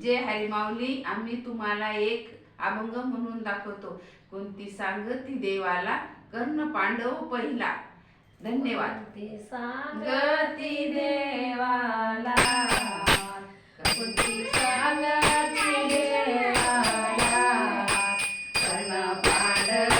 जे हरिमावली आम्ही तुम्हाला एक अभंग म्हणून दाखवतो. कोणती सांगती देवाला कर्ण पांडव पहिला. धन्यवाद. सांगती देवाला ती सांगती देवाला कर्ण पांडव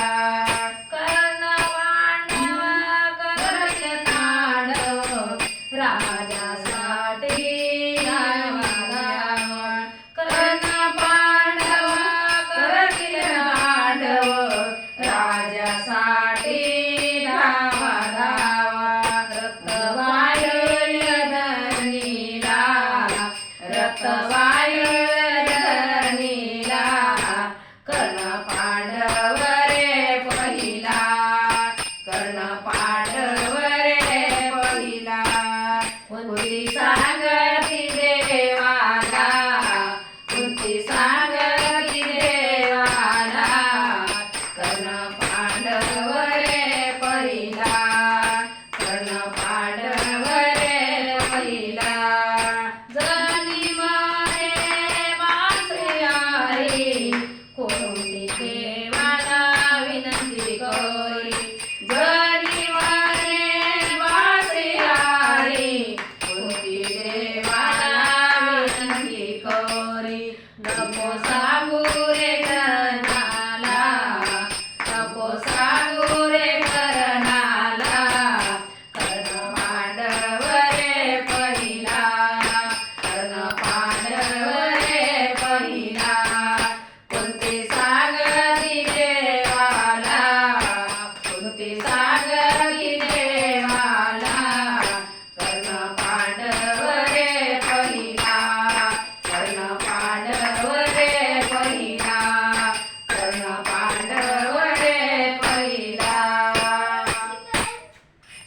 कवायला कर्ण पांडवरे पहिला कर्ण पांडवरे पहिला. पुरी सांगती देवा નમો સાગુરે